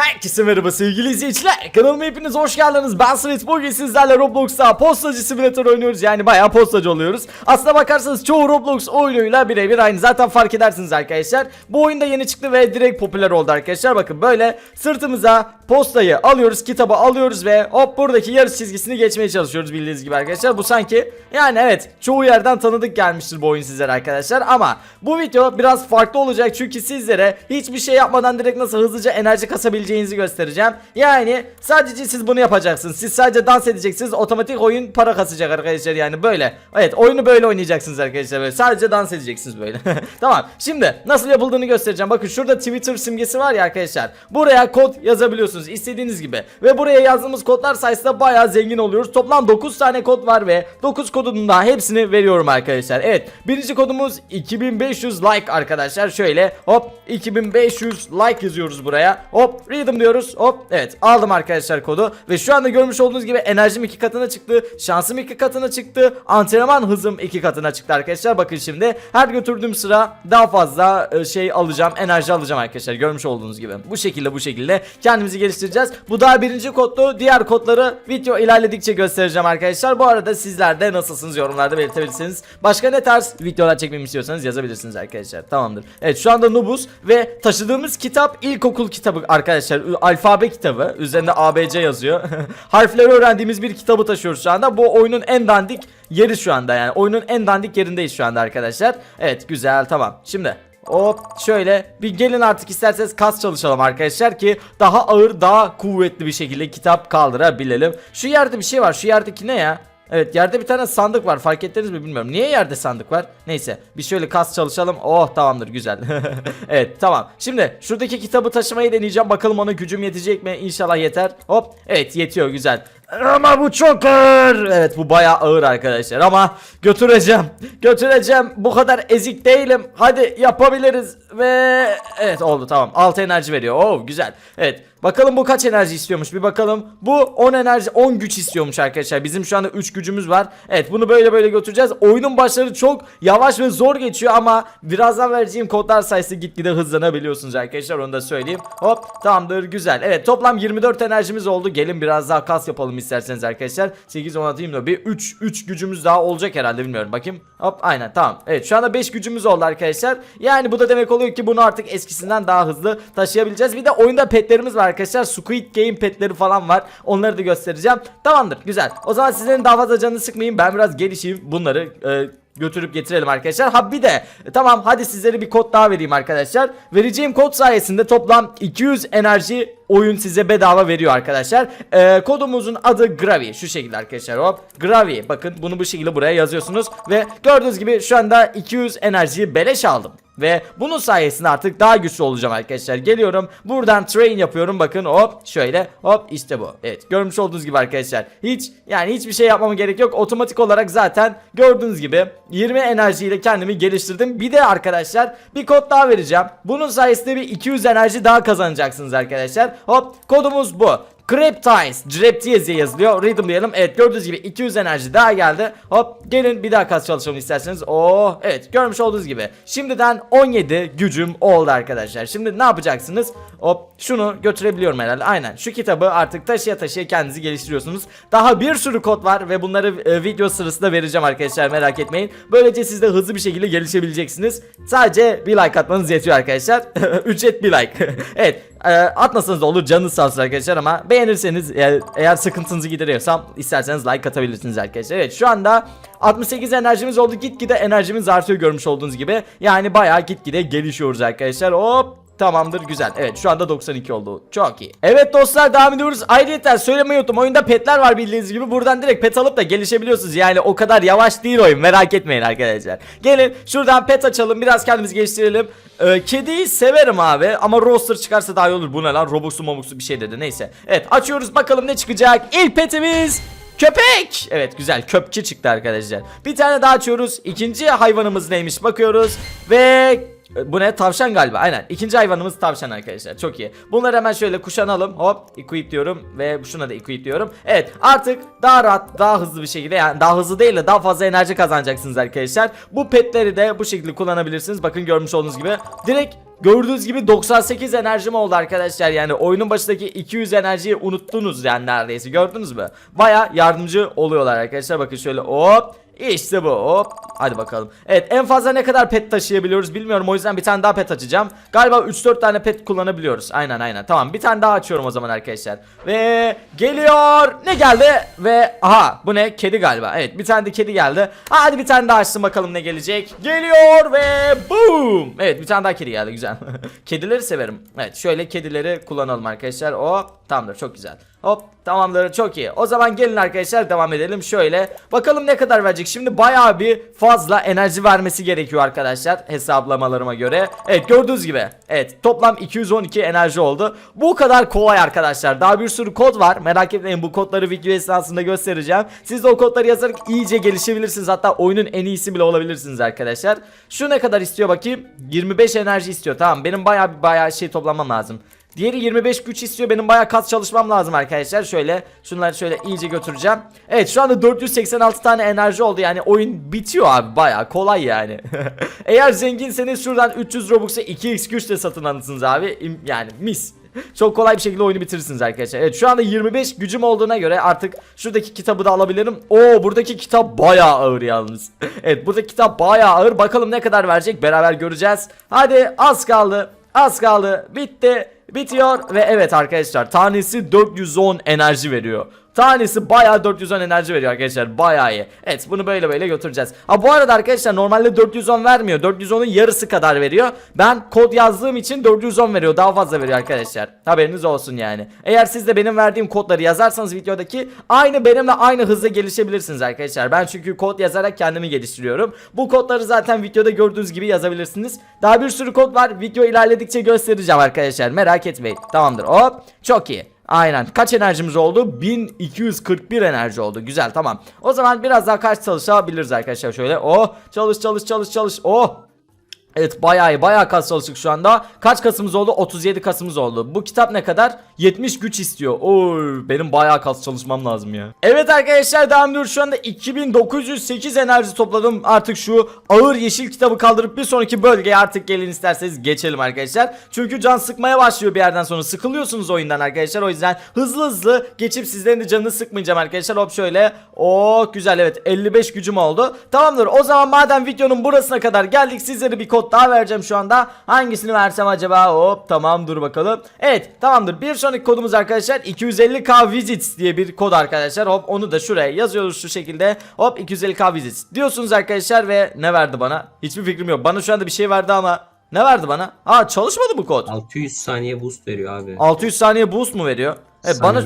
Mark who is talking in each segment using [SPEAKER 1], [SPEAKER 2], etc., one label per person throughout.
[SPEAKER 1] Herkese merhaba sevgili izleyiciler. Kanalıma hepiniz hoş geldiniz. Ben Svet. Bugün sizlerle Roblox'ta postacı simülatör oynuyoruz. Yani bayağı postacı oluyoruz. Aslına bakarsanız çoğu Roblox oyunuyla birebir aynı. Zaten fark edersiniz arkadaşlar. Bu oyunda yeni çıktı ve direkt popüler oldu arkadaşlar. Bakın böyle sırtımıza postayı alıyoruz, kitabı alıyoruz ve hop buradaki yarış çizgisini geçmeye çalışıyoruz bildiğiniz gibi arkadaşlar. Bu sanki yani evet çoğu yerden tanıdık gelmiştir bu oyun sizlere arkadaşlar. Ama bu video biraz farklı olacak çünkü sizlere hiçbir şey yapmadan direkt nasıl hızlıca enerji kasabileceğinizi göstereceğim. Yani sadece siz bunu yapacaksınız. Siz sadece dans edeceksiniz. Otomatik oyun para kasacak arkadaşlar yani böyle. Evet oyunu böyle oynayacaksınız arkadaşlar böyle. Sadece dans edeceksiniz böyle. tamam. Şimdi nasıl yapıldığını göstereceğim. Bakın şurada Twitter simgesi var ya arkadaşlar. Buraya kod yazabiliyorsunuz istediğiniz gibi. Ve buraya yazdığımız kodlar sayesinde bayağı zengin oluyoruz. Toplam 9 tane kod var ve 9 kodunun da hepsini veriyorum arkadaşlar. Evet. Birinci kodumuz 2500 like arkadaşlar. Şöyle hop 2500 like yazıyoruz buraya. Hop redeem diyoruz. Hop evet aldım arkadaşlar kodu. Ve şu anda görmüş olduğunuz gibi enerjim iki katına çıktı. Şansım iki katına çıktı. Antrenman hızım iki katına çıktı arkadaşlar. Bakın şimdi her götürdüğüm sıra daha fazla e, şey alacağım. Enerji alacağım arkadaşlar. Görmüş olduğunuz gibi. Bu şekilde bu şekilde kendimizi geliştireceğiz. Bu daha birinci kodlu. Diğer kodları video ilerledikçe göstereceğim arkadaşlar. Bu arada sizler de nasılsınız yorumlarda belirtebilirsiniz. Başka ne tarz videolar çekmemi istiyorsanız yazabilirsiniz arkadaşlar. Tamamdır. Evet şu anda Nubus ve taşıdığımız kitap ilkokul kitabı arkadaşlar. Ü- Alfabe kitabı. Üzerinde ABC yazıyor. Harfleri öğrendiğimiz bir kitabı taşıyoruz şu anda. Bu oyunun en dandik yeri şu anda yani. Oyunun en dandik yerindeyiz şu anda arkadaşlar. Evet güzel tamam. Şimdi Hop şöyle bir gelin artık isterseniz kas çalışalım arkadaşlar ki daha ağır daha kuvvetli bir şekilde kitap kaldırabilelim. Şu yerde bir şey var şu yerdeki ne ya? Evet yerde bir tane sandık var fark ettiniz mi bilmiyorum. Niye yerde sandık var? Neyse bir şöyle kas çalışalım. Oh tamamdır güzel. evet tamam. Şimdi şuradaki kitabı taşımayı deneyeceğim. Bakalım ona gücüm yetecek mi? İnşallah yeter. Hop evet yetiyor güzel. Ama bu çok ağır. Evet bu bayağı ağır arkadaşlar ama götüreceğim. Götüreceğim. Bu kadar ezik değilim. Hadi yapabiliriz. Ve evet oldu tamam. 6 enerji veriyor. Oh güzel. Evet. Bakalım bu kaç enerji istiyormuş bir bakalım. Bu 10 enerji 10 güç istiyormuş arkadaşlar. Bizim şu anda 3 gücümüz var. Evet bunu böyle böyle götüreceğiz. Oyunun başları çok yavaş ve zor geçiyor ama birazdan vereceğim kodlar sayesinde gitgide hızlanabiliyorsunuz arkadaşlar onu da söyleyeyim. Hop tamamdır güzel. Evet toplam 24 enerjimiz oldu. Gelin biraz daha kas yapalım isterseniz arkadaşlar. 8 16 24 bir 3 3 gücümüz daha olacak herhalde bilmiyorum. Bakayım. Hop aynen tamam. Evet şu anda 5 gücümüz oldu arkadaşlar. Yani bu da demek oluyor ki bunu artık eskisinden daha hızlı taşıyabileceğiz. Bir de oyunda petlerimiz var arkadaşlar. Squid Game petleri falan var. Onları da göstereceğim. Tamamdır güzel. O zaman sizlerin daha fazla canını sıkmayayım. Ben biraz gelişeyim. Bunları e, götürüp getirelim arkadaşlar. Ha bir de tamam hadi sizlere bir kod daha vereyim arkadaşlar. Vereceğim kod sayesinde toplam 200 enerji oyun size bedava veriyor arkadaşlar. Ee, kodumuzun adı Gravi. Şu şekilde arkadaşlar hop. Gravi. Bakın bunu bu şekilde buraya yazıyorsunuz. Ve gördüğünüz gibi şu anda 200 enerjiyi beleş aldım. Ve bunun sayesinde artık daha güçlü olacağım arkadaşlar. Geliyorum. Buradan train yapıyorum. Bakın hop şöyle hop işte bu. Evet görmüş olduğunuz gibi arkadaşlar. Hiç yani hiçbir şey yapmama gerek yok. Otomatik olarak zaten gördüğünüz gibi 20 enerjiyle kendimi geliştirdim. Bir de arkadaşlar bir kod daha vereceğim. Bunun sayesinde bir 200 enerji daha kazanacaksınız arkadaşlar. Hop kodumuz bu. Creptice, Creptice diye yazılıyor. Rhythm diyelim. Evet gördüğünüz gibi 200 enerji daha geldi. Hop gelin bir daha kas çalışalım isterseniz. Oo evet görmüş olduğunuz gibi. Şimdiden 17 gücüm oldu arkadaşlar. Şimdi ne yapacaksınız? Hop şunu götürebiliyorum herhalde. Aynen şu kitabı artık taşıya taşıya kendinizi geliştiriyorsunuz. Daha bir sürü kod var ve bunları e, video sırasında vereceğim arkadaşlar merak etmeyin. Böylece siz de hızlı bir şekilde gelişebileceksiniz. Sadece bir like atmanız yetiyor arkadaşlar. Ücret bir like. evet e, atmasanız da olur canınız sağ olsun arkadaşlar ama beğenirseniz e, eğer sıkıntınızı gideriyorsam isterseniz like atabilirsiniz arkadaşlar. Evet şu anda 68 enerjimiz oldu gitgide enerjimiz artıyor görmüş olduğunuz gibi. Yani bayağı gitgide gelişiyoruz arkadaşlar. Hop Tamamdır güzel. Evet şu anda 92 oldu. Çok iyi. Evet dostlar devam ediyoruz. Ayrıca söylemeyi unuttum. Oyunda petler var bildiğiniz gibi. Buradan direkt pet alıp da gelişebiliyorsunuz. Yani o kadar yavaş değil oyun. Merak etmeyin arkadaşlar. Gelin şuradan pet açalım. Biraz kendimizi geliştirelim. Ee, kediyi severim abi. Ama roster çıkarsa daha iyi olur. Bu ne lan? Robux'u mobux'u bir şey dedi. Neyse. Evet açıyoruz bakalım ne çıkacak. İlk petimiz Köpek! Evet güzel köpçü çıktı arkadaşlar. Bir tane daha açıyoruz. İkinci hayvanımız neymiş bakıyoruz. Ve Bu ne? Tavşan galiba. Aynen. İkinci hayvanımız tavşan arkadaşlar. Çok iyi. Bunları hemen şöyle kuşanalım. Hop. Equip diyorum. Ve şuna da equip diyorum. Evet. Artık daha rahat, daha hızlı bir şekilde yani daha hızlı değil de daha fazla enerji kazanacaksınız arkadaşlar. Bu petleri de bu şekilde kullanabilirsiniz. Bakın görmüş olduğunuz gibi. Direkt Gördüğünüz gibi 98 enerjim oldu arkadaşlar yani oyunun başındaki 200 enerjiyi unuttunuz yani neredeyse gördünüz mü? Baya yardımcı oluyorlar arkadaşlar bakın şöyle hop işte bu hop. Hadi bakalım. Evet en fazla ne kadar pet taşıyabiliyoruz bilmiyorum. O yüzden bir tane daha pet açacağım. Galiba 3-4 tane pet kullanabiliyoruz. Aynen aynen. Tamam bir tane daha açıyorum o zaman arkadaşlar. Ve geliyor. Ne geldi? Ve aha bu ne? Kedi galiba. Evet bir tane de kedi geldi. Hadi bir tane daha açsın bakalım ne gelecek. Geliyor ve boom! Evet bir tane daha kedi geldi. Güzel. Kedileri severim. Evet şöyle kedileri kullanalım arkadaşlar. Hop tamamdır. Çok güzel Hop tamamdır çok iyi. O zaman gelin arkadaşlar devam edelim. Şöyle Bakalım ne kadar verecek. Şimdi bayağı bir fazla enerji vermesi gerekiyor arkadaşlar Hesaplamalarıma göre. Evet gördüğünüz gibi. Evet toplam 212 enerji oldu. Bu kadar kolay arkadaşlar. Daha bir sürü kod var. Merak etmeyin bu kodları video esnasında göstereceğim. Siz de o kodları yazarak iyice gelişebilirsiniz. Hatta oyunun en iyisi bile olabilirsiniz arkadaşlar. Şu ne kadar istiyor bakayım? 25 enerji istiyor. Tamam benim bayağı bayağı şey toplamam lazım Diğeri 25 güç istiyor. Benim bayağı kas çalışmam lazım arkadaşlar. Şöyle şunları şöyle iyice götüreceğim. Evet şu anda 486 tane enerji oldu. Yani oyun bitiyor abi. Bayağı kolay yani. Eğer zenginseniz şuradan 300 Robux'a 2x güç de satın alırsınız abi. Yani mis. Çok kolay bir şekilde oyunu bitirirsiniz arkadaşlar. Evet şu anda 25 gücüm olduğuna göre artık şuradaki kitabı da alabilirim. Oo buradaki kitap bayağı ağır yalnız. evet buradaki kitap bayağı ağır. Bakalım ne kadar verecek beraber göreceğiz. Hadi az kaldı. Az kaldı. Bitti. Bitiyor ve evet arkadaşlar tanesi 410 enerji veriyor. Tanesi bayağı 410 enerji veriyor arkadaşlar bayağı iyi. Evet bunu böyle böyle götüreceğiz. Ha bu arada arkadaşlar normalde 410 vermiyor. 410'un yarısı kadar veriyor. Ben kod yazdığım için 410 veriyor. Daha fazla veriyor arkadaşlar. Haberiniz olsun yani. Eğer siz de benim verdiğim kodları yazarsanız videodaki aynı benimle aynı hızla gelişebilirsiniz arkadaşlar. Ben çünkü kod yazarak kendimi geliştiriyorum. Bu kodları zaten videoda gördüğünüz gibi yazabilirsiniz. Daha bir sürü kod var. Video ilerledikçe göstereceğim arkadaşlar. Merak etmeyin. Tamamdır. Hop. Çok iyi. Aynen. Kaç enerjimiz oldu? 1241 enerji oldu. Güzel tamam. O zaman biraz daha kaç çalışabiliriz arkadaşlar şöyle. Oh çalış çalış çalış çalış. Oh Evet bayağı bayağı kas çalıştık şu anda. Kaç kasımız oldu? 37 kasımız oldu. Bu kitap ne kadar? 70 güç istiyor. Oy benim bayağı kas çalışmam lazım ya. Evet arkadaşlar devam ediyoruz. Şu anda 2908 enerji topladım. Artık şu ağır yeşil kitabı kaldırıp bir sonraki bölgeye artık gelin isterseniz geçelim arkadaşlar. Çünkü can sıkmaya başlıyor bir yerden sonra. Sıkılıyorsunuz oyundan arkadaşlar. O yüzden hızlı hızlı geçip sizlerin de canını sıkmayacağım arkadaşlar. Hop şöyle. Oh güzel evet. 55 gücüm oldu. Tamamdır. O zaman madem videonun burasına kadar geldik sizlere bir kod daha vereceğim şu anda. Hangisini versem acaba? Hop tamam dur bakalım. Evet tamamdır. Bir sonraki kodumuz arkadaşlar 250k visits diye bir kod arkadaşlar. Hop onu da şuraya yazıyoruz şu şekilde. Hop 250k visits. Diyorsunuz arkadaşlar ve ne verdi bana? Hiçbir fikrim yok. Bana şu anda bir şey verdi ama Ne verdi bana? Aa çalışmadı bu kod.
[SPEAKER 2] 600 saniye boost veriyor abi.
[SPEAKER 1] 600 saniye boost mu veriyor? Evet bana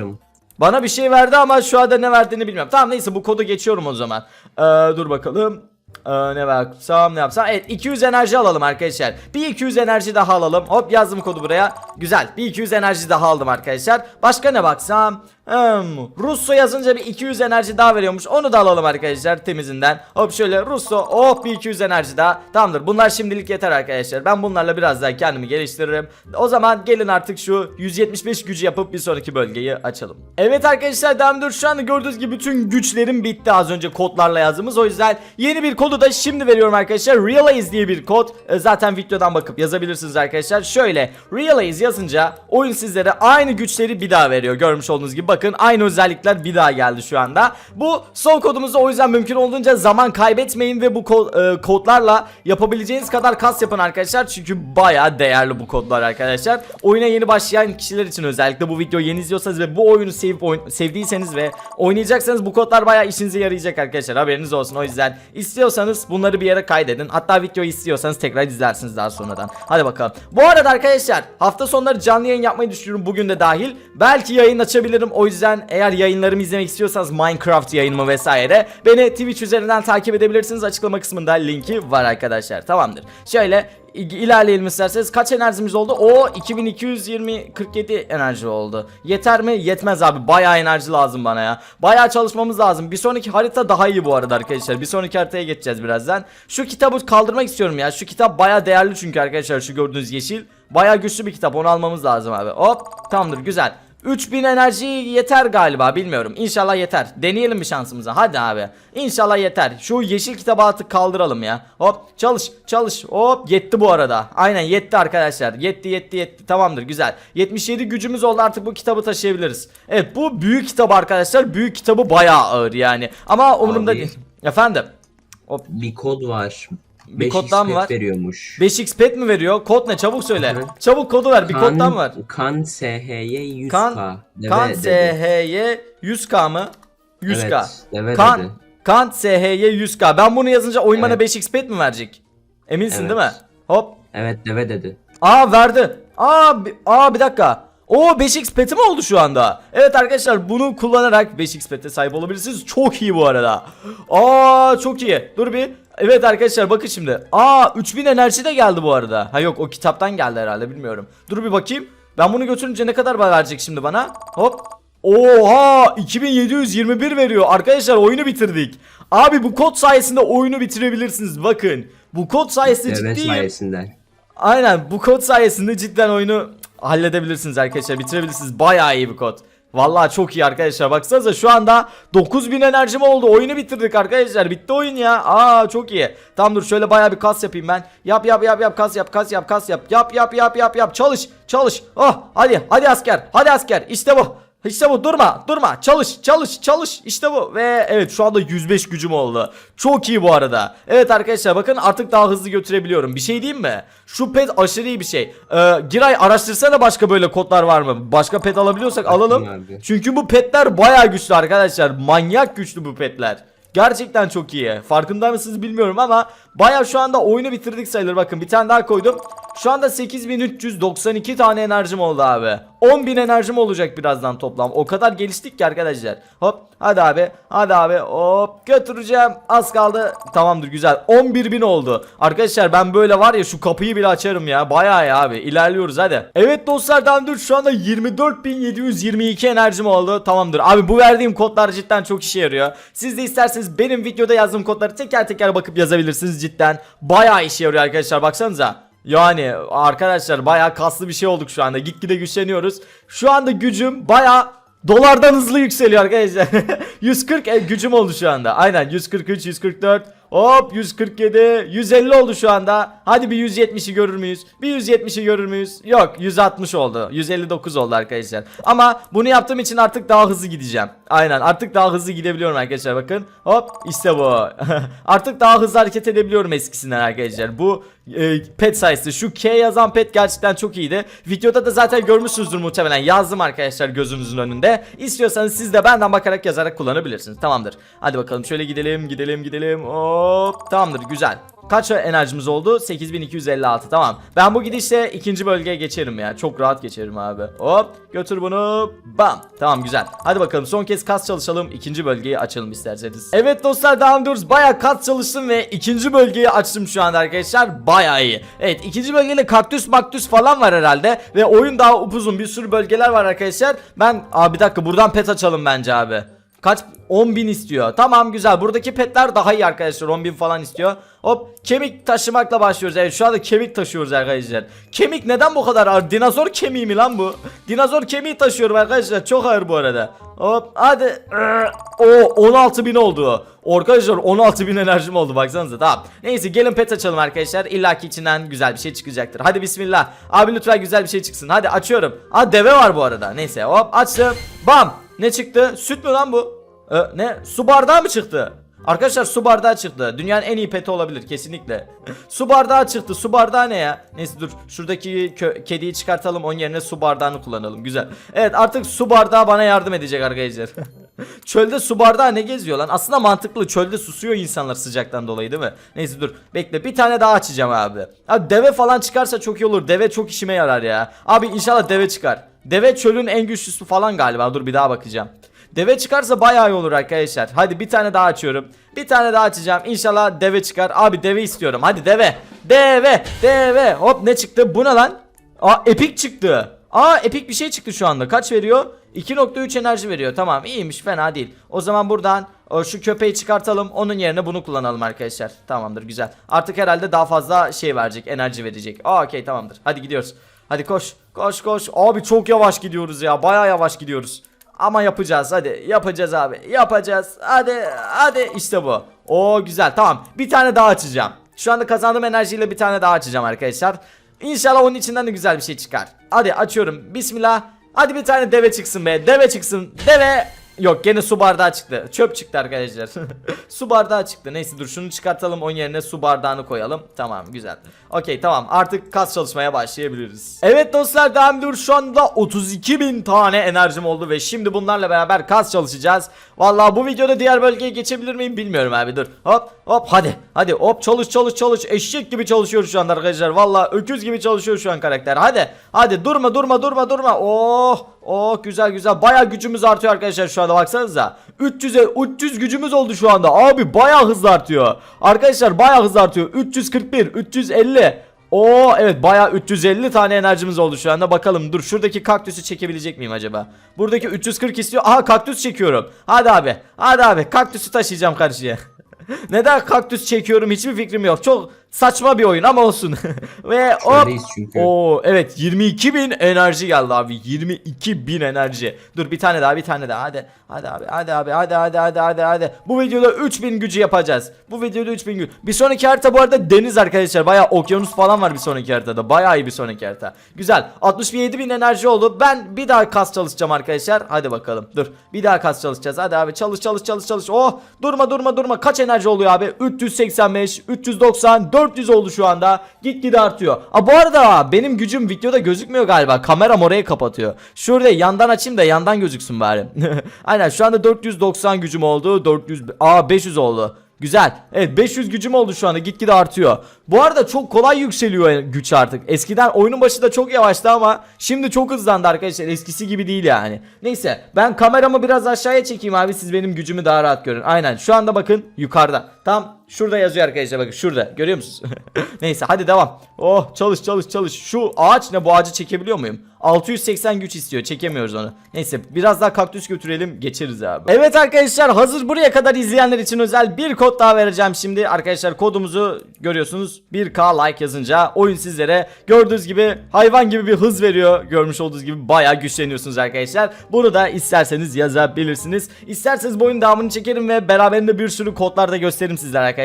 [SPEAKER 1] bana bir şey verdi ama şu anda ne verdiğini bilmiyorum. Tamam neyse bu kodu geçiyorum o zaman. Ee, dur bakalım. Ee, ne baksam ne yapsam. Evet 200 enerji alalım arkadaşlar. Bir 200 enerji daha alalım. Hop yazdım kodu buraya. Güzel. Bir 200 enerji daha aldım arkadaşlar. Başka ne baksam? Hmm, Russo yazınca bir 200 enerji daha veriyormuş. Onu da alalım arkadaşlar temizinden. Hop şöyle Russo. Oh bir 200 enerji daha. Tamamdır. Bunlar şimdilik yeter arkadaşlar. Ben bunlarla biraz daha kendimi geliştiririm. O zaman gelin artık şu 175 gücü yapıp bir sonraki bölgeyi açalım. Evet arkadaşlar ediyoruz. Şu anda gördüğünüz gibi bütün güçlerim bitti az önce kodlarla yazdığımız. O yüzden yeni bir kodu da şimdi veriyorum arkadaşlar. Realize diye bir kod. E, Zaten videodan bakıp yazabilirsiniz arkadaşlar. Şöyle Realize yazınca oyun sizlere aynı güçleri bir daha veriyor. Görmüş olduğunuz gibi bakın aynı özellikler bir daha geldi şu anda. Bu son kodumuzda o yüzden mümkün olduğunca zaman kaybetmeyin ve bu ko- e, kodlarla yapabileceğiniz kadar kas yapın arkadaşlar. Çünkü baya değerli bu kodlar arkadaşlar. Oyuna yeni başlayan kişiler için özellikle bu videoyu yeni izliyorsanız ve bu oyunu sevip oyun- sevdiyseniz ve oynayacaksanız bu kodlar baya işinize yarayacak arkadaşlar. Haberiniz olsun. O yüzden istiyorsanız bunları bir yere kaydedin. Hatta videoyu istiyorsanız tekrar izlersiniz daha sonradan. Hadi bakalım. Bu arada arkadaşlar hafta sonları canlı yayın yapmayı düşünüyorum bugün de dahil. Belki yayın açabilirim. Yüzden eğer yayınlarımı izlemek istiyorsanız Minecraft yayınımı vesaire beni Twitch üzerinden takip edebilirsiniz. Açıklama kısmında linki var arkadaşlar. Tamamdır. Şöyle ilerleyelim isterseniz. Kaç enerjimiz oldu? O 2220 47 enerji oldu. Yeter mi? Yetmez abi. Bayağı enerji lazım bana ya. Bayağı çalışmamız lazım. Bir sonraki harita daha iyi bu arada arkadaşlar. Bir sonraki haritaya geçeceğiz birazdan. Şu kitabı kaldırmak istiyorum ya. Şu kitap bayağı değerli çünkü arkadaşlar şu gördüğünüz yeşil. Bayağı güçlü bir kitap. Onu almamız lazım abi. Hop. Tamamdır. Güzel. 3000 enerji yeter galiba bilmiyorum. İnşallah yeter. Deneyelim bir şansımıza. Hadi abi. İnşallah yeter. Şu yeşil kitabı artık kaldıralım ya. Hop çalış çalış. Hop yetti bu arada. Aynen yetti arkadaşlar. Yetti yetti yetti. Tamamdır güzel. 77 gücümüz oldu artık bu kitabı taşıyabiliriz. Evet bu büyük kitabı arkadaşlar. Büyük kitabı bayağı ağır yani. Ama umurumda değil. Efendim. Hop.
[SPEAKER 2] Bir kod var.
[SPEAKER 1] Bir
[SPEAKER 2] 5
[SPEAKER 1] koddan mı
[SPEAKER 2] XP
[SPEAKER 1] var?
[SPEAKER 2] veriyormuş.
[SPEAKER 1] 5x pet mi veriyor? Kod ne? Çabuk söyle.
[SPEAKER 2] Hı.
[SPEAKER 1] Çabuk kodu ver. Bir
[SPEAKER 2] Kan-
[SPEAKER 1] koddan var.
[SPEAKER 2] Kan SH'ye 100k.
[SPEAKER 1] Kan, kan. SH'ye 100k mı? 100k.
[SPEAKER 2] Evet, deve
[SPEAKER 1] kan,
[SPEAKER 2] dedi.
[SPEAKER 1] kan SH'ye 100k. Ben bunu yazınca oyun bana
[SPEAKER 2] Evet.
[SPEAKER 1] 5x pet mi verecek? Eminsin
[SPEAKER 2] Evet.
[SPEAKER 1] değil mi? Hop.
[SPEAKER 2] Evet deve dedi.
[SPEAKER 1] Aa verdi. Aa, aa bir dakika. O 5x peti mi oldu şu anda? Evet arkadaşlar bunu kullanarak 5x pete sahip olabilirsiniz. Çok iyi bu arada. Aa çok iyi. Dur bir. Evet arkadaşlar bakın şimdi. Aa 3000 enerji de geldi bu arada. Ha yok o kitaptan geldi herhalde bilmiyorum. Dur bir bakayım. Ben bunu götürünce ne kadar verecek şimdi bana? Hop. Oha 2721 veriyor. Arkadaşlar oyunu bitirdik. Abi bu kod sayesinde oyunu bitirebilirsiniz. Bakın. Bu kod sayesinde
[SPEAKER 2] Deve
[SPEAKER 1] ciddiyim.
[SPEAKER 2] sayesinde.
[SPEAKER 1] Aynen bu kod sayesinde cidden oyunu halledebilirsiniz arkadaşlar bitirebilirsiniz bayağı iyi bir kod Vallahi çok iyi arkadaşlar. Baksanıza şu anda 9000 enerjim oldu. Oyunu bitirdik arkadaşlar. Bitti oyun ya. Aa çok iyi. Tamam dur şöyle bayağı bir kas yapayım ben. Yap yap yap yap. Kas yap kas yap kas yap. Yap yap yap yap yap. Çalış çalış. Oh hadi hadi asker. Hadi asker. İşte bu işte bu durma durma. Çalış çalış çalış. İşte bu. Ve evet şu anda 105 gücüm oldu. Çok iyi bu arada. Evet arkadaşlar bakın artık daha hızlı götürebiliyorum. Bir şey diyeyim mi? Şu pet aşırı iyi bir şey. Ee, Giray araştırsana başka böyle kodlar var mı? Başka pet alabiliyorsak alalım. çünkü bu petler baya güçlü arkadaşlar. Manyak güçlü bu petler. Gerçekten çok iyi. Farkında mısınız bilmiyorum ama baya şu anda oyunu bitirdik sayılır. Bakın bir tane daha koydum. Şu anda 8392 tane enerjim oldu abi. 10.000 enerjim olacak birazdan toplam. O kadar geliştik ki arkadaşlar. Hop hadi abi hadi abi hop götüreceğim. Az kaldı. Tamamdır güzel. 11.000 oldu. Arkadaşlar ben böyle var ya şu kapıyı bile açarım ya. Bayağı ya abi. İlerliyoruz hadi. Evet dostlar Dandur şu anda 24.722 enerjim oldu. Tamamdır. Abi bu verdiğim kodlar cidden çok işe yarıyor. Siz de isterseniz benim videoda yazdığım kodları teker teker bakıp yazabilirsiniz cidden. Bayağı işe yarıyor arkadaşlar baksanıza. Yani arkadaşlar bayağı kaslı bir şey olduk şu anda. Gitgide güçleniyoruz. Şu anda gücüm bayağı dolardan hızlı yükseliyor arkadaşlar. 140 e, gücüm oldu şu anda. Aynen 143, 144, hop 147, 150 oldu şu anda. Hadi bir 170'i görür müyüz? Bir 170'i görür müyüz? Yok 160 oldu. 159 oldu arkadaşlar. Ama bunu yaptığım için artık daha hızlı gideceğim. Aynen artık daha hızlı gidebiliyorum arkadaşlar bakın. Hop işte bu. artık daha hızlı hareket edebiliyorum eskisinden arkadaşlar. Bu e, pet sayısı şu K yazan pet gerçekten çok iyiydi. Videoda da zaten görmüşsünüzdür muhtemelen. Yazdım arkadaşlar gözünüzün önünde. İstiyorsanız siz de benden bakarak yazarak kullanabilirsiniz. Tamamdır. Hadi bakalım şöyle gidelim gidelim gidelim. Hop tamamdır güzel. Kaç enerjimiz oldu? 8256 tamam. Ben bu gidişle ikinci bölgeye geçerim ya. Çok rahat geçerim abi. Hop götür bunu. Bam. Tamam güzel. Hadi bakalım son kez kas çalışalım. İkinci bölgeyi açalım isterseniz. Evet dostlar devam ediyoruz. Baya kas çalıştım ve ikinci bölgeyi açtım şu anda arkadaşlar. Baya iyi. Evet ikinci bölgede kaktüs maktüs falan var herhalde. Ve oyun daha upuzun bir sürü bölgeler var arkadaşlar. Ben abi bir dakika buradan pet açalım bence abi. Kaç 10.000 istiyor. Tamam güzel. Buradaki petler daha iyi arkadaşlar. 10.000 falan istiyor. Hop kemik taşımakla başlıyoruz. Evet şu anda kemik taşıyoruz arkadaşlar. Kemik neden bu kadar ağır? Dinozor kemiği mi lan bu? Dinozor kemiği taşıyorum arkadaşlar. Çok ağır bu arada. Hop hadi. O 16.000 oldu. Arkadaşlar 16.000 enerjim oldu baksanıza tamam. Neyse gelin pet açalım arkadaşlar. İlla ki içinden güzel bir şey çıkacaktır. Hadi bismillah. Abi lütfen güzel bir şey çıksın. Hadi açıyorum. Aa deve var bu arada. Neyse hop açtım. Bam. Ne çıktı? Süt mü lan bu? Ee, ne? Su bardağı mı çıktı? Arkadaşlar su bardağı çıktı. Dünyanın en iyi peti olabilir kesinlikle. su bardağı çıktı. Su bardağı ne ya? Neyse dur. Şuradaki kediyi çıkartalım. Onun yerine su bardağını kullanalım. Güzel. Evet artık su bardağı bana yardım edecek arkadaşlar. Çölde su bardağı ne geziyor lan? Aslında mantıklı. Çölde susuyor insanlar sıcaktan dolayı değil mi? Neyse dur. Bekle. Bir tane daha açacağım abi. Abi deve falan çıkarsa çok iyi olur. Deve çok işime yarar ya. Abi inşallah deve çıkar. Deve çölün en güçlüsü falan galiba. Dur bir daha bakacağım. Deve çıkarsa bayağı iyi olur arkadaşlar. Hadi bir tane daha açıyorum. Bir tane daha açacağım. İnşallah deve çıkar. Abi deve istiyorum. Hadi deve. Deve deve hop ne çıktı bu ne lan? Aa epik çıktı. Aa epik bir şey çıktı şu anda. Kaç veriyor? 2.3 enerji veriyor. Tamam iyiymiş fena değil. O zaman buradan şu köpeği çıkartalım. Onun yerine bunu kullanalım arkadaşlar. Tamamdır güzel. Artık herhalde daha fazla şey verecek. Enerji verecek. Aa okey tamamdır. Hadi gidiyoruz. Hadi koş. Koş koş. Abi çok yavaş gidiyoruz ya. Baya yavaş gidiyoruz. Ama yapacağız hadi. Yapacağız abi. Yapacağız. Hadi hadi işte bu. Oo güzel tamam. Bir tane daha açacağım. Şu anda kazandığım enerjiyle bir tane daha açacağım arkadaşlar. İnşallah onun içinden de güzel bir şey çıkar. Hadi açıyorum. Bismillah. Hadi bir tane deve çıksın be. Deve çıksın. Deve. Yok gene su bardağı çıktı. Çöp çıktı arkadaşlar. su bardağı çıktı. Neyse dur şunu çıkartalım. Onun yerine su bardağını koyalım. Tamam güzel. Okey tamam artık kas çalışmaya başlayabiliriz. Evet dostlar devam ediyoruz. Şu anda 32 bin tane enerjim oldu ve şimdi bunlarla beraber kas çalışacağız. Vallahi bu videoda diğer bölgeye geçebilir miyim bilmiyorum abi dur. Hop hop hadi. Hadi hop çalış çalış çalış. Eşek gibi çalışıyoruz şu anda arkadaşlar. Vallahi öküz gibi çalışıyor şu an karakter. Hadi. Hadi durma durma durma durma. Oh Oh güzel güzel. Baya gücümüz artıyor arkadaşlar şu anda baksanıza. 300'e 300 gücümüz oldu şu anda. Abi baya hızlı artıyor. Arkadaşlar baya hızlı artıyor. 341 350 Oo evet baya 350 tane enerjimiz oldu şu anda. Bakalım dur şuradaki kaktüsü çekebilecek miyim acaba? Buradaki 340 istiyor. Aha kaktüs çekiyorum. Hadi abi hadi abi. Kaktüsü taşıyacağım karşıya. Neden kaktüs çekiyorum? Hiçbir fikrim yok. Çok saçma bir oyun ama olsun. Ve hop. Oo evet 22 bin enerji geldi abi. 22 bin enerji. Dur bir tane daha bir tane daha. Hadi Hadi abi hadi abi hadi hadi hadi hadi hadi. Bu videoda 3000 gücü yapacağız. Bu videoda 3000 gücü Bir sonraki harita bu arada deniz arkadaşlar. Baya okyanus falan var bir sonraki haritada. Baya iyi bir sonraki harita. Güzel. 67 bin enerji oldu. Ben bir daha kas çalışacağım arkadaşlar. Hadi bakalım. Dur bir daha kas çalışacağız. Hadi abi çalış çalış çalış çalış. Oh durma durma durma. Kaç enerji oluyor abi? 385 390 400 oldu şu anda Gitgide artıyor Aa, Bu arada benim gücüm videoda gözükmüyor galiba Kameram orayı kapatıyor Şurada yandan açayım da yandan gözüksün bari Aynen şu anda 490 gücüm oldu 400 Aa 500 oldu Güzel. Evet 500 gücüm oldu şu anda gitgide artıyor. Bu arada çok kolay yükseliyor güç artık. Eskiden oyunun başında çok yavaştı ama şimdi çok hızlandı arkadaşlar. Eskisi gibi değil yani. Neyse ben kameramı biraz aşağıya çekeyim abi siz benim gücümü daha rahat görün. Aynen şu anda bakın yukarıda. Tam şurada yazıyor arkadaşlar bakın şurada. Görüyor musunuz? Neyse hadi devam. Oh çalış çalış çalış. Şu ağaç ne bu ağacı çekebiliyor muyum? 680 güç istiyor. Çekemiyoruz onu. Neyse biraz daha kaktüs götürelim. Geçeriz abi. Evet arkadaşlar hazır buraya kadar izleyenler için özel bir kod daha vereceğim şimdi. Arkadaşlar kodumuzu görüyorsunuz. 1k like yazınca oyun sizlere gördüğünüz gibi hayvan gibi bir hız veriyor. Görmüş olduğunuz gibi bayağı güçleniyorsunuz arkadaşlar. Bunu da isterseniz yazabilirsiniz. İsterseniz bu oyunun devamını çekerim ve beraberinde bir sürü kodlar da gösteririm sizlere arkadaşlar.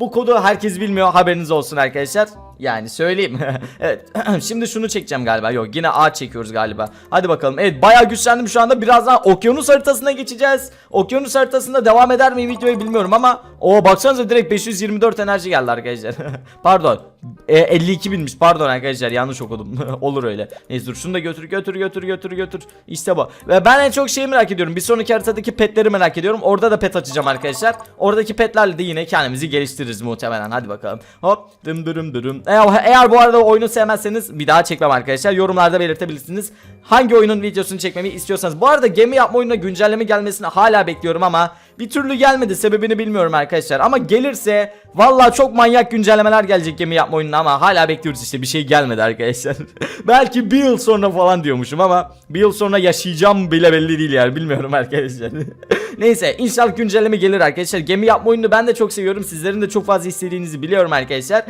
[SPEAKER 1] Bu kodu herkes bilmiyor. Haberiniz olsun arkadaşlar. Yani söyleyeyim. evet. Şimdi şunu çekeceğim galiba. Yok yine ağaç çekiyoruz galiba. Hadi bakalım. Evet bayağı güçlendim şu anda. Birazdan okyanus haritasına geçeceğiz. Okyanus haritasında devam eder miyim videoyu bilmiyorum ama o baksanıza direkt 524 enerji geldi arkadaşlar. Pardon. E, 52 binmiş. Pardon arkadaşlar yanlış okudum. Olur öyle. Neyse dur şunu da götür götür götür götür götür. İşte bu. Ve ben en çok şeyi merak ediyorum. Bir sonraki haritadaki petleri merak ediyorum. Orada da pet açacağım arkadaşlar. Oradaki petlerle de yine kendimizi geliştiririz muhtemelen. Hadi bakalım. Hop dım dırım dırım. Eğer, bu arada oyunu sevmezseniz bir daha çekmem arkadaşlar. Yorumlarda belirtebilirsiniz. Hangi oyunun videosunu çekmemi istiyorsanız. Bu arada gemi yapma oyununa güncelleme gelmesini hala bekliyorum ama bir türlü gelmedi. Sebebini bilmiyorum arkadaşlar. Ama gelirse vallahi çok manyak güncellemeler gelecek gemi yapma oyununa ama hala bekliyoruz işte bir şey gelmedi arkadaşlar. Belki bir yıl sonra falan diyormuşum ama bir yıl sonra yaşayacağım bile belli değil yani bilmiyorum arkadaşlar. Neyse inşallah güncelleme gelir arkadaşlar. Gemi yapma oyununu ben de çok seviyorum. Sizlerin de çok fazla istediğinizi biliyorum arkadaşlar.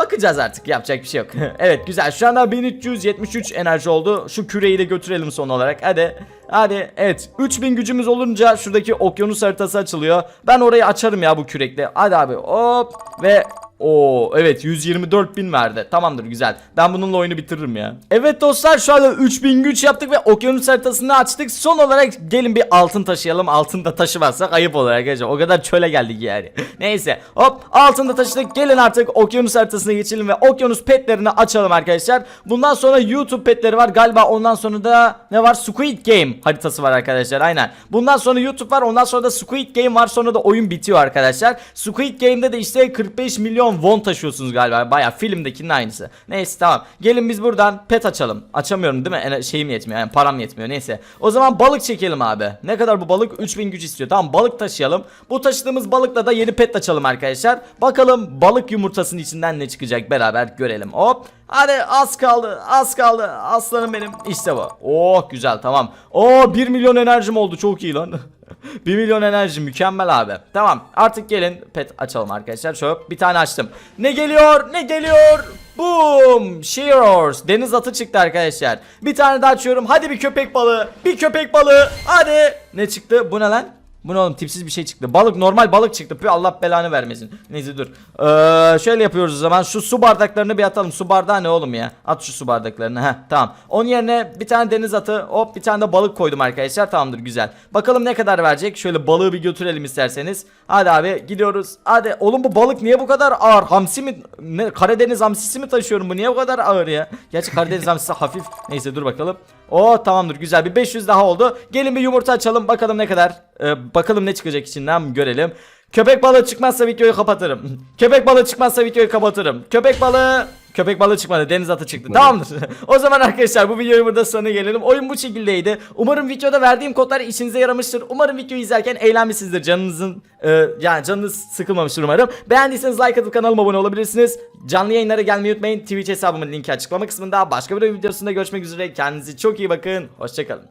[SPEAKER 1] Bakacağız artık yapacak bir şey yok. evet güzel şu anda 1373 enerji oldu. Şu küreyi de götürelim son olarak. Hadi. Hadi evet 3000 gücümüz olunca şuradaki okyanus haritası açılıyor. Ben orayı açarım ya bu kürekle. Hadi abi hop ve Oo evet 124 bin verdi. Tamamdır güzel. Ben bununla oyunu bitiririm ya. Evet dostlar şu anda 3000 güç yaptık ve okyanus haritasını açtık. Son olarak gelin bir altın taşıyalım. Altın da taşımazsak ayıp olur arkadaşlar. O kadar çöle geldik yani. Neyse hop altın da taşıdık. Gelin artık okyanus haritasına geçelim ve okyanus petlerini açalım arkadaşlar. Bundan sonra YouTube petleri var. Galiba ondan sonra da ne var? Squid Game. Haritası var arkadaşlar aynen. Bundan sonra YouTube var ondan sonra da Squid Game var sonra da oyun bitiyor arkadaşlar. Squid Game'de de işte 45 milyon won taşıyorsunuz galiba. Baya filmdekinin aynısı. Neyse tamam. Gelin biz buradan pet açalım. Açamıyorum değil mi? Ene- şeyim yetmiyor yani param yetmiyor neyse. O zaman balık çekelim abi. Ne kadar bu balık? 3000 güç istiyor. Tamam balık taşıyalım. Bu taşıdığımız balıkla da yeni pet açalım arkadaşlar. Bakalım balık yumurtasının içinden ne çıkacak beraber görelim. Hop. Hadi az kaldı az kaldı. Aslanım benim. İşte bu. Oh güzel tamam. Oh 1 milyon enerjim oldu. Çok iyi lan. 1 milyon enerji mükemmel abi. Tamam artık gelin. Pet açalım arkadaşlar. Şöyle bir tane açtım. Ne geliyor ne geliyor? Boom Shearers Deniz atı çıktı arkadaşlar. Bir tane daha açıyorum. Hadi bir köpek balığı Bir köpek balığı. Hadi. Ne çıktı? Bu ne lan bu ne oğlum tipsiz bir şey çıktı. Balık normal balık çıktı. Pü Allah belanı vermesin. Neyse dur. Ee, şöyle yapıyoruz o zaman. Şu su bardaklarını bir atalım. Su bardağı ne oğlum ya? At şu su bardaklarını. Heh tamam. Onun yerine bir tane deniz atı hop bir tane de balık koydum arkadaşlar. Tamamdır güzel. Bakalım ne kadar verecek. Şöyle balığı bir götürelim isterseniz. Hadi abi gidiyoruz. Hadi oğlum bu balık niye bu kadar ağır? Hamsi mi? Ne, Karadeniz hamsisi mi taşıyorum bu? Niye bu kadar ağır ya? Gerçi Karadeniz hamsisi hafif. Neyse dur bakalım. Oo tamamdır güzel bir 500 daha oldu. Gelin bir yumurta açalım bakalım ne kadar. Ee, bakalım ne çıkacak içinden görelim. Köpek balığı çıkmazsa videoyu kapatırım. Köpek balığı çıkmazsa videoyu kapatırım. Köpek balığı Köpek balığı çıkmadı. Deniz atı çıktı. Tamamdır. o zaman arkadaşlar bu videoyu burada sonuna gelelim. Oyun bu şekildeydi. Umarım videoda verdiğim kodlar işinize yaramıştır. Umarım videoyu izlerken eğlenmişsinizdir. Canınızın e, yani canınız sıkılmamıştır umarım. Beğendiyseniz like atıp kanalıma abone olabilirsiniz. Canlı yayınlara gelmeyi unutmayın. Twitch hesabımın linki açıklama kısmında. Başka bir videosunda görüşmek üzere. Kendinize çok iyi bakın. Hoşçakalın.